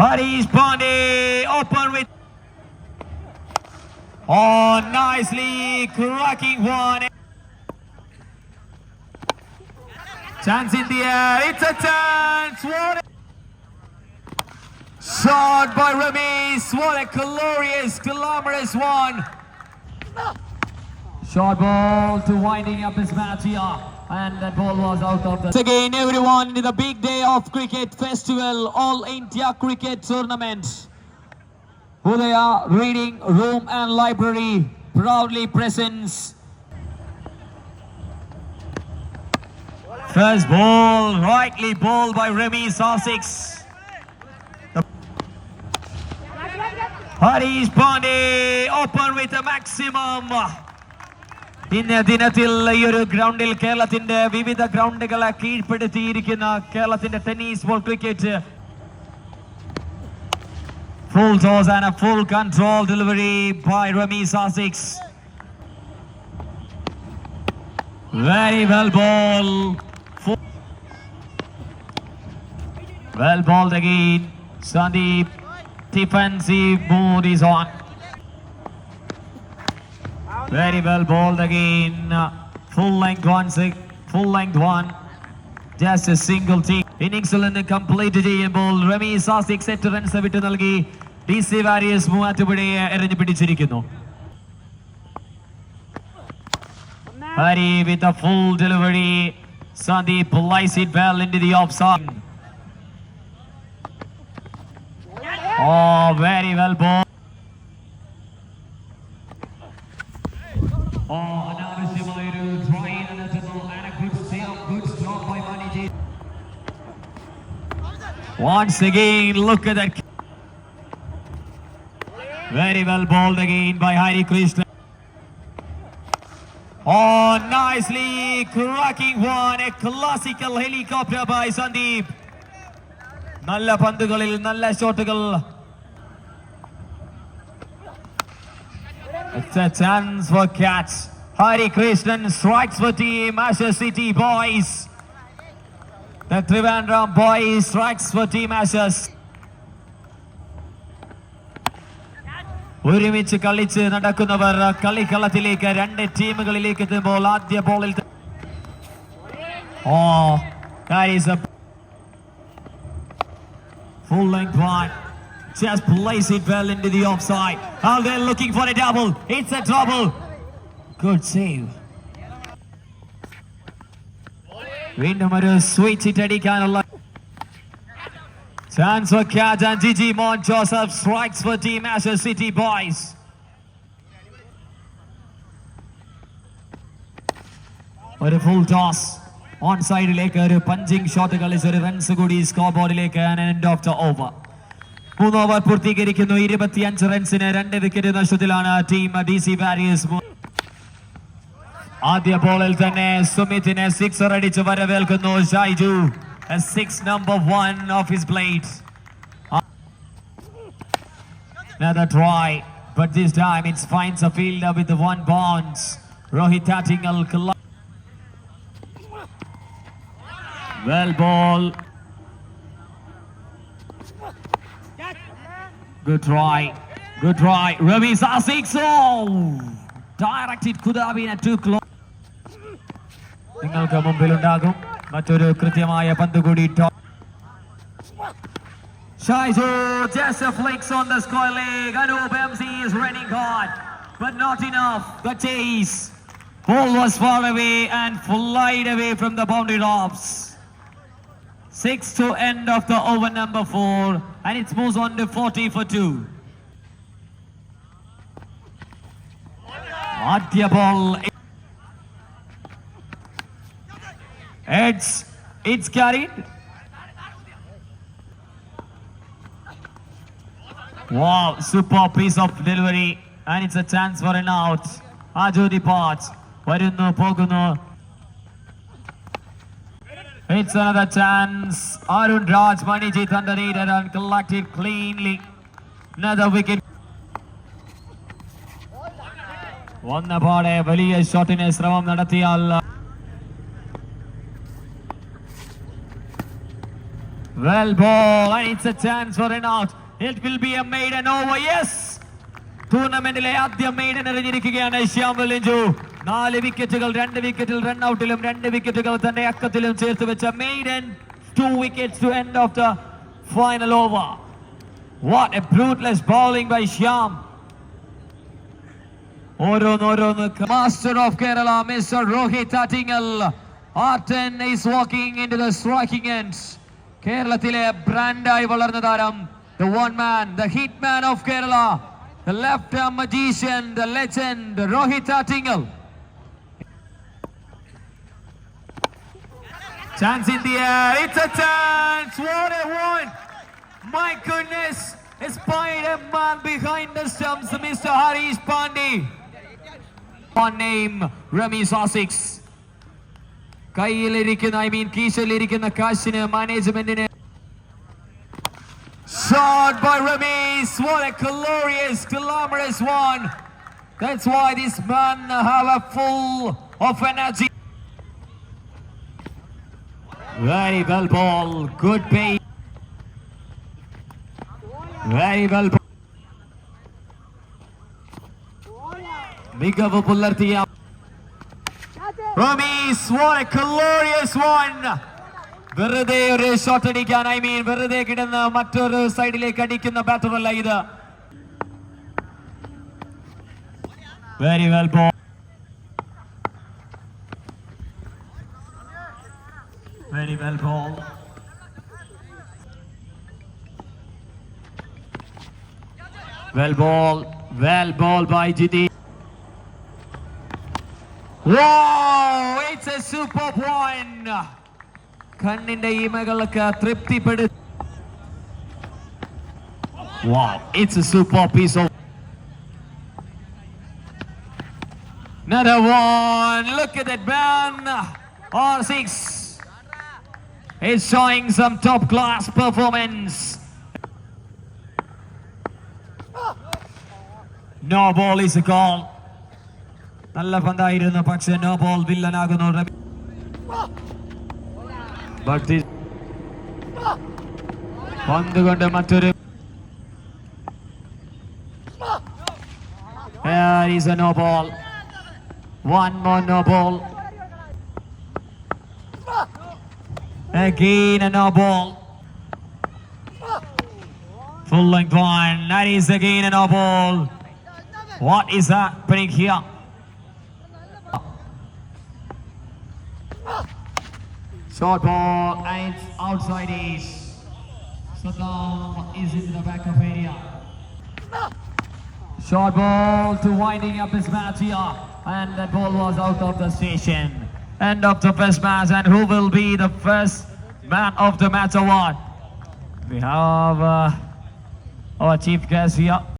Harish Pandey open with. Oh, nicely cracking one. Chance in the air. It's a chance. What a shot by Ramesh. What a glorious, glamorous one. Short ball to winding up his match here. And that ball was out of the. Again, everyone, the big day of cricket festival, All India Cricket Tournament. Udaya Reading Room and Library proudly presents. First ball, rightly bowled by Remy Sussex. Harish Pandey open with a maximum. ഇന്ന് ദിനത്തിൽ ഈ ഒരു ഗ്രൗണ്ടിൽ കേരളത്തിന്റെ വിവിധ ഗ്രൗണ്ടുകളെ കീഴ്പ്പെടുത്തിയിരിക്കുന്ന കേരളത്തിന്റെ tennis ball cricket Full toss and a full control delivery by Remy Sussex. Very well ball. Full- Well balled again. Sandeep. Defensive mood is on. Very well balled again. Full length one, six, full length one. Just a single team. ഇന്നിംഗ്സിൽ നിന്ന് complete ചെയ്യുമ്പോൾ Rami സാസിക് set runs വിട്ടു നൽകി D C various മൂവാറ്റുപുഴയെ എറിഞ്ഞു പിടിച്ചിരിക്കുന്നു Hari with a full delivery Sandeep lies it well into the offside. Oh, very well ball. Oh, stop by Maniji. Once again, look at that. Very well bowled again by Hari Krishna. Oh, nicely cracking one. A classical helicopter by Sandeep. നല്ല പന്തുകളിൽ നല്ല ഷോട്ടുകൾ It's a chance for catch. Hari Krishnan strikes for team Asher City boys. The Trivandrum boys strikes for team Ashers. ഒരുമിച്ച് കളിച്ച് നടക്കുന്നവർ കളിക്കളത്തിലേക്ക് രണ്ട് ടീമുകളിലേക്ക് എത്തുമ്പോൾ ആദ്യ ബോളിൽ ഓ that is a full length one just place it well into the offside oh they're looking for a double it's a double good save വീണ്ടും ഒരു sweet hit അടിക്കാനുള്ള chance for catch and Gigi Mon Joseph strikes for Team Asher City boys. ഒരു full toss on സൈഡിലേക്ക് ഒരു punching shot കളിച്ച് ഒരു runs കൂടി score ബോർഡിലേക്ക് എൻഡ് ഓഫ് ദ ഓവർ മൂന്ന് ഓവർ പൂർത്തീകരിക്കുന്നു ഇരുപത്തിയഞ്ച് റൺസിന് രണ്ട് വിക്കറ്റ് നഷ്ടത്തിലാണ് ടീം ഡി സി വാരിയേഴ്സ് ആദ്യ ബോളിൽ തന്നെ സുമിത്തിനെ സിക്സർ അടിച്ച് വരവേൽക്കുന്നു Shyju six number one of his plate Another try, but this time it finds a fielder with one bounce. Rohit Tattingal. Well ball. Good try. Good try. Ravi Sasik. Oh! Directed could have been a too close. നിങ്ങൾക്ക് മുമ്പിലുണ്ടാകും മറ്റൊരു കൃത്യമായ പന്ത് കൂടി to- Shaizu just a flicks on the square leg. Anup MC is running hard, but not enough. The chase. Ball was far away and flied away from the boundary ropes. Six to end of the over number four, and it moves on to 40 for two. ആദ്യ ball It's it's carried. Wow, super piece of delivery and it's a chance for an out. Aju departs. വരുന്നു പോകുന്നു It's another chance. Arun Raj Manijit underneath and collected cleanly. Another wicket. വന്ന പാടെ വലിയ ഷോട്ടിന് ശ്രമം നടത്തിയാൽ Well ball and it's a chance for an out. It will be a maiden over. Yes. ടൂർണമെന്റിലെ ആദ്യ maiden എറിഞ്ഞിരിക്കുകയാണ് Shyam വെളിഞ്ചു നാല് വിക്കറ്റുകൾ രണ്ട് വിക്കറ്റിൽ റൺ ഔട്ടിലും രണ്ട് വിക്കറ്റുകൾ തന്റെ അക്കത്തിലും ചേർത്ത് വെച്ച maiden two wickets to end of the final over what a ruthless bowling by Shyam ഓരോന്നോരോന്ന് master of Kerala mister Rohit Attingal ആർട്ടൻ is walking in to the striking ends കേരളത്തിലെ ബ്രാൻഡായി വളർന്ന താരം the one man the hit man of Kerala the left arm magician the legend Rohit Attingal Chance in the air. It's a chance. What a one. My goodness. A Spider-Man behind the stumps, Mr. Harish Pandey. On name, Remy Sussex. കയ്യിലിരിക്കുന്ന I mean കീശയിലിരിക്കുന്ന കാശിന് മാനേജ്മെന്റിന് Shot by Ramesh. What a glorious, glamorous one. That's why this man have a full of energy. Very well ball. Good pace. Very well ball. മികവ് പുലർത്തിയ Ramees what a glorious one വെറുതെ ഒരു shot അടിക്കാൻ I mean വെറുതെ കിടന്ന് മറ്റൊരു സൈഡിലേക്ക് അടിക്കുന്ന ബാറ്റർ അല്ല ഇത് very well ball very well ball well ball well ball by Jithi Wow, it's a superb one. കണ്ണിന്റെ ഇമകൾക്ക് തൃപ്തിപ്പെടു Wow, it's a super piece of Another one. Look at that man. R6 is showing some top class performance. No ball is a call. നല്ല പന്തായിരുന്നു പക്ഷെ no ball വില്ലനാകുന്നു Rami But this പന്ത് കൊണ്ട് മറ്റൊരു There is a no ball. One more no ball. Again a ball. Full length one. That is again a ball. What is happening here? Short ball and outside is. Saddam is in the back of area. Short ball to winding up his match here. And that ball was out of the station. End of the first match. And who will be the first man of the match award? We have uh, our chief guest here.